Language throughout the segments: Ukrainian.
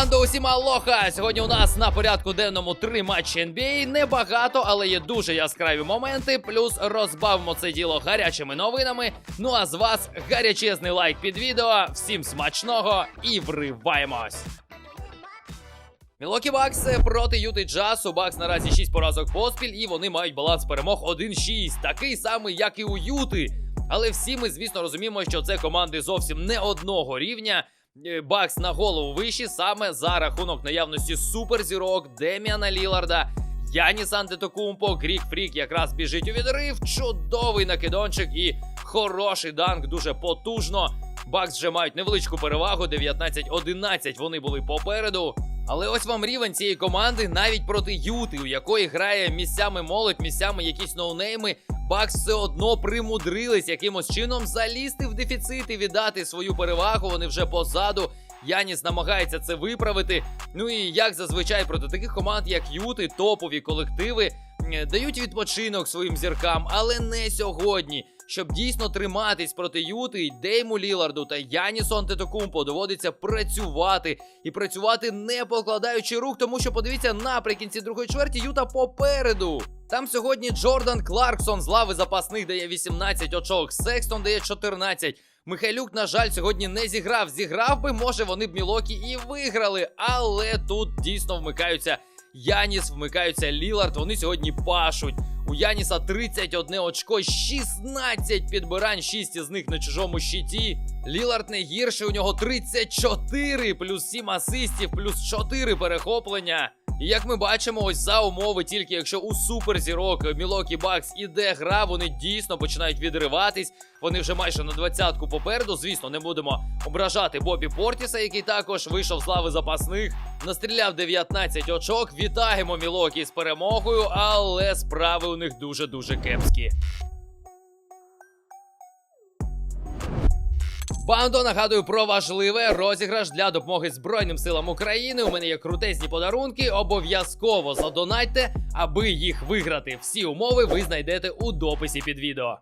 Банда усіма лоха! Сьогодні у нас на порядку денному три матчі NBA. Небагато, але є дуже яскраві моменти. Плюс розбавимо це діло гарячими новинами. Ну а з вас гарячезний лайк під відео. Всім смачного і вриваємось! Мілокі Бакс проти Юти Джаз. У Бакс наразі 6 поразок поспіль, і вони мають баланс перемог 1-6, такий самий, як і у Юти. Але всі ми, звісно, розуміємо, що це команди зовсім не одного рівня. Е, Бакс на голову вищі саме за рахунок наявності суперзірок Деміана Ліларда. Яніс Антетокумпо, Грік Фрік якраз біжить у відрив. Чудовий накидончик і хороший данк, дуже потужно. Бакс вже мають невеличку перевагу. 19-11 вони були попереду. Але ось вам рівень цієї команди навіть проти Юти, у якої грає місцями молодь, місцями якісь ноунейми. Бакс все одно примудрились якимось чином залізти в дефіцит і віддати свою перевагу. Вони вже позаду. Яніс намагається це виправити. Ну і як зазвичай проти таких команд, як Юти, топові колективи дають відпочинок своїм зіркам, але не сьогодні. Щоб дійсно триматись проти Юти, Дейму Ліларду та Янісу Антетокумпо доводиться працювати і працювати не покладаючи рук, тому що подивіться наприкінці другої чверті Юта попереду. Там сьогодні Джордан Кларксон з лави запасних дає 18 очок, Секстон дає 14. Михайлюк, на жаль, сьогодні не зіграв. Зіграв би, може, вони б Мілокі і виграли, але тут дійсно вмикаються Яніс, вмикаються Лілард. Вони сьогодні пашуть. У Яніса 31 очко, 16 підбирань, 6 із них на чужому щиті. Лілард не гірший, у нього 34, плюс 7 асистів, плюс 4 перехоплення. І як ми бачимо, ось за умови, тільки якщо у суперзірок Мілокі Бакс іде гра, вони дійсно починають відриватись. Вони вже майже на двадцятку попереду. Звісно, не будемо ображати Бобі Портіса, який також вийшов з лави запасних. Настріляв 19 очок. Вітаємо Мілокі з перемогою, але справи у них дуже дуже кепські. Бандо нагадую про важливе розіграш для допомоги Збройним силам України. У мене є крутезні подарунки. Обов'язково задонатьте, аби їх виграти. Всі умови ви знайдете у дописі під відео.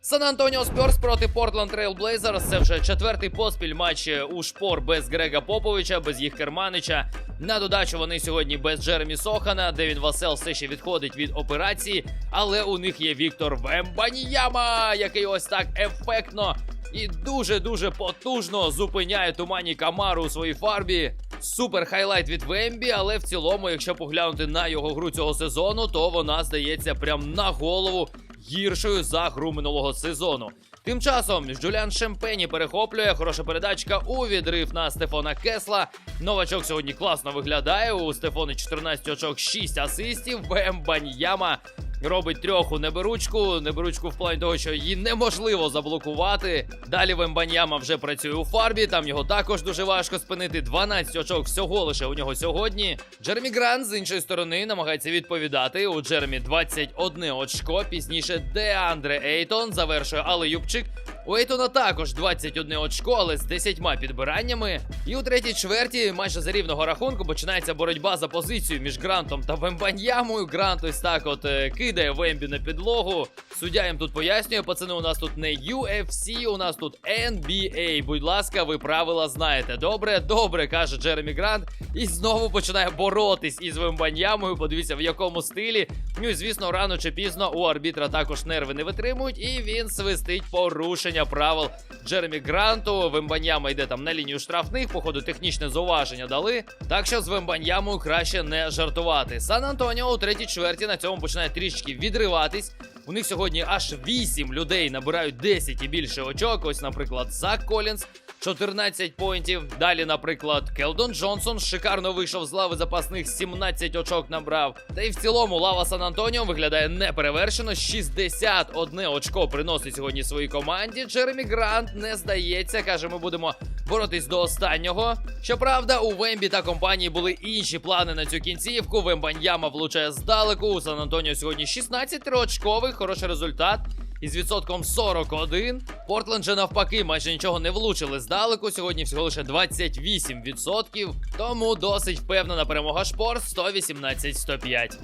Сан Антоніо Спьорс проти Портленд Трейл Блейзерс. Це вже четвертий поспіль матч у шпор без Грега Поповича, без їх керманича. На додачу вони сьогодні без Джеремі Сохана. Девін Васел все ще відходить від операції, але у них є Віктор Вембаніяма, який ось так ефектно і дуже-дуже потужно зупиняє тумані Камару у своїй фарбі. Супер хайлайт від Вембі, але в цілому, якщо поглянути на його гру цього сезону, то вона здається прям на голову гіршою за гру минулого сезону. Тим часом Джуліан Шемпені перехоплює хороша передачка у відрив на Стефона Кесла. Новачок сьогодні класно виглядає. У Стефони 14 очок, 6 асистів. Вембаньяма робить трьоху неберучку. Неберучку в плані того, що її неможливо заблокувати. Далі Вембаньяма вже працює у фарбі. Там його також дуже важко спинити. 12 очок всього лише у нього сьогодні. Джермі Грант з іншої сторони намагається відповідати. У Джермі 21 очко. Пізніше Деандре Ейтон завершує але Юбчик. У Ейтона також 21 очко, але з 10 підбираннями. І у третій чверті, майже за рівного рахунку, починається боротьба за позицію між Грантом та Вембаньямою. Грант ось так от е, кидає Вембі на підлогу. Суддя їм тут пояснює, пацани, у нас тут не UFC, у нас тут NBA. Будь ласка, ви правила знаєте. Добре, добре, каже Джеремі Грант. І знову починає боротись із Вембаньямою. Подивіться, в якому стилі. Ну і звісно, рано чи пізно у арбітра також нерви не витримують, і він свистить порушення правил Джеремі Гранту. Вембаньяма йде там на лінію штрафних. Походу, технічне зауваження дали. Так що з Вембаньямою краще не жартувати. Сан Антоніо у третій чверті на цьому починає трішки відриватись. У них сьогодні аж 8 людей набирають 10 і більше очок. Ось, наприклад, Зак Колінс. 14 поінтів. Далі, наприклад, Келдон Джонсон шикарно вийшов з лави запасних, 17 очок набрав. Та й в цілому лава Сан Антоніо виглядає неперевершено. 61 очко приносить сьогодні своїй команді. Джеремі Грант не здається. Каже, ми будемо боротись до останнього. Щоправда, у Вембі та компанії були інші плани на цю кінцівку. Вембаньяма влучає здалеку. У Сан Антоніо сьогодні 16 триочкових. Хороший результат. Із відсотком 41. Портленд же навпаки майже нічого не влучили здалеку. Сьогодні всього лише 28%. Тому досить впевнена перемога шпор 118-105.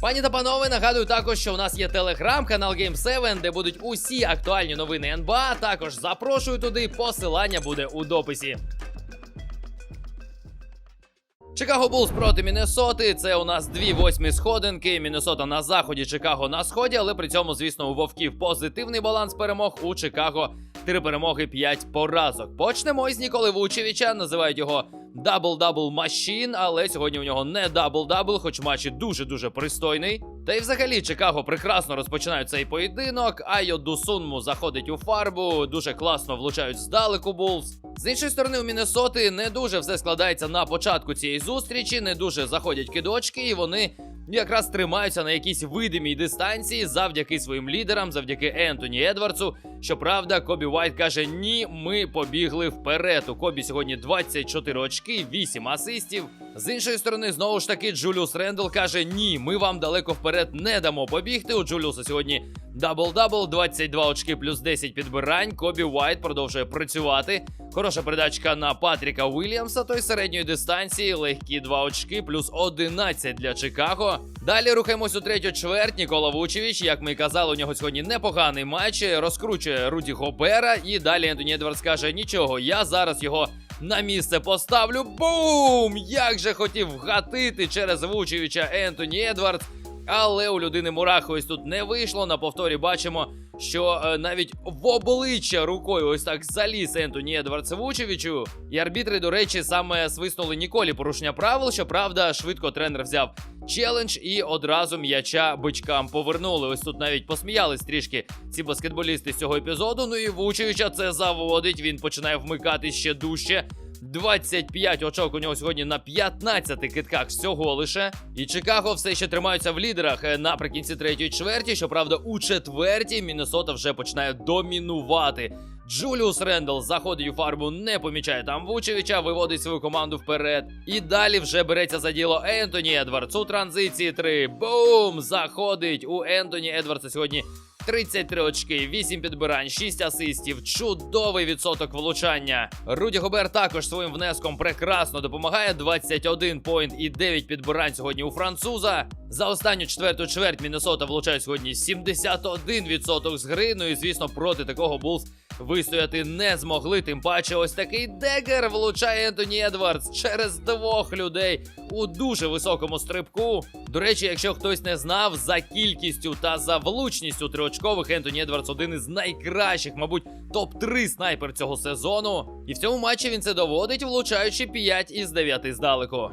Пані та панове, нагадую також, що у нас є телеграм-канал Game 7, де будуть усі актуальні новини НБА. Також запрошую туди. Посилання буде у дописі. Чикаго Булс проти Міннесоти. Це у нас дві восьмі сходинки. Міннесота на заході, Чикаго на сході, але при цьому, звісно, у вовків позитивний баланс перемог. У Чикаго три перемоги, п'ять поразок. Почнемо із Ніколи Вучевича. Називають його дабл-дабл машін, але сьогодні у нього не дабл-дабл, хоч матч дуже-дуже пристойний. Та й взагалі Чикаго прекрасно розпочинають цей поєдинок. Айо Дусунму заходить у фарбу, дуже класно влучають здалеку Булс. З іншої сторони, у Міннесоти не дуже все складається на початку цієї зустрічі, не дуже заходять кидочки, і вони якраз тримаються на якійсь видимій дистанції завдяки своїм лідерам, завдяки Ентоні Едвардсу. Щоправда, Кобі Вайт каже: ні, ми побігли вперед. У Кобі сьогодні 24 очки, 8 асистів. З іншої сторони, знову ж таки, Джуліус Рендл каже: Ні, ми вам далеко вперед не дамо побігти. У Джуліуса сьогодні дабл-дабл, 22 очки плюс 10 підбирань. Кобі Вайт продовжує працювати. Хороша передачка на Патріка Уільямса, той середньої дистанції, легкі 2 очки, плюс 11 для Чикаго. Далі рухаємось у третю чверть. Нікола Вучевич, як ми і казали, у нього сьогодні непоганий матч. Розкручує Руді Гобера. І далі Ентоні Едвардс каже: нічого, я зараз його на місце поставлю. Бум! Як же хотів вгатити через Вучевича Ентоні Едвардс. Але у людини мурахи ось тут не вийшло. На повторі бачимо, що е, навіть в обличчя рукою ось так заліз Ентоні Едвардс Вучевичу. І арбітри, до речі, саме свиснули Ніколі порушення правил. Щоправда, швидко тренер взяв челендж і одразу м'яча бичкам повернули. Ось тут навіть посміялись трішки ці баскетболісти з цього епізоду. Ну і Вучевича це заводить. Він починає вмикати ще дужче. 25 очок у нього сьогодні на 15 китках всього лише. І Чикаго все ще тримаються в лідерах е, наприкінці третьої чверті. Щоправда, у четвертій Міннесота вже починає домінувати. Джуліус Рендл заходить у фарбу, не помічає там Вучевича, виводить свою команду вперед. І далі вже береться за діло Ентоні Едвардс у транзиції 3. Бум! Заходить у Ентоні Едвардса сьогодні 33 очки, 8 підбирань, 6 асистів, чудовий відсоток влучання. Руді Гобер також своїм внеском прекрасно допомагає. 21 поінт і 9 підбирань сьогодні у француза. За останню четверту чверть Міннесота влучає сьогодні 71% з гри. Ну і звісно, проти такого Булс вистояти не змогли. Тим паче, ось такий дегер влучає Ентоні Едвардс через двох людей у дуже високому стрибку. До речі, якщо хтось не знав, за кількістю та за влучністю триочкових Ентоні Едвардс один із найкращих, мабуть, топ-3 снайпер цього сезону. І в цьому матчі він це доводить, влучаючи 5 із 9 здалеку.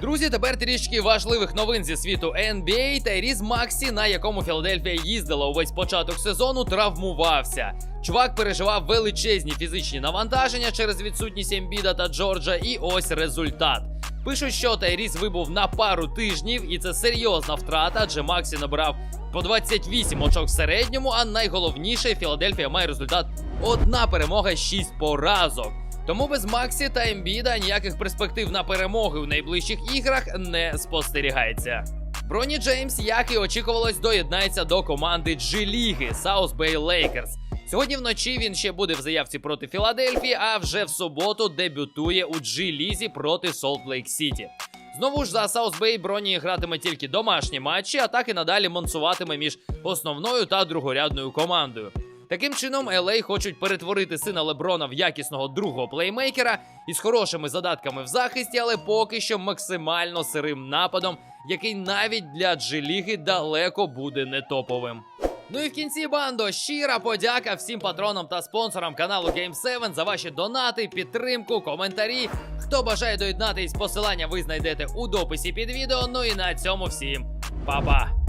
Друзі, тепер трішки важливих новин зі світу NBA. Тайріз Максі, на якому Філадельфія їздила увесь початок сезону, травмувався. Чувак переживав величезні фізичні навантаження через відсутність Ембіда та Джорджа, і ось результат. Пишуть, що Тайріс вибув на пару тижнів, і це серйозна втрата, адже Максі набрав по 28 очок в середньому. А найголовніше, Філадельфія має результат одна перемога, 6 поразок. Тому без Максі та Ембіда ніяких перспектив на перемоги у найближчих іграх не спостерігається. Броні Джеймс, як і очікувалось, доєднається до команди G-ліги South Bay Lakers. Сьогодні вночі він ще буде в заявці проти Філадельфії, а вже в суботу дебютує у G-лізі проти Salt Lake City. Знову ж за South Bay Броні гратиме тільки домашні матчі, а так і надалі монсуватиме між основною та другорядною командою. Таким чином, LA хочуть перетворити сина Леброна в якісного другого плеймейкера із хорошими задатками в захисті, але поки що максимально сирим нападом, який навіть для G-ліги далеко буде не топовим. Ну і в кінці бандо щира подяка всім патронам та спонсорам каналу Game 7 за ваші донати, підтримку, коментарі. Хто бажає доєднатись, посилання ви знайдете у дописі під відео. Ну і на цьому всім па-па!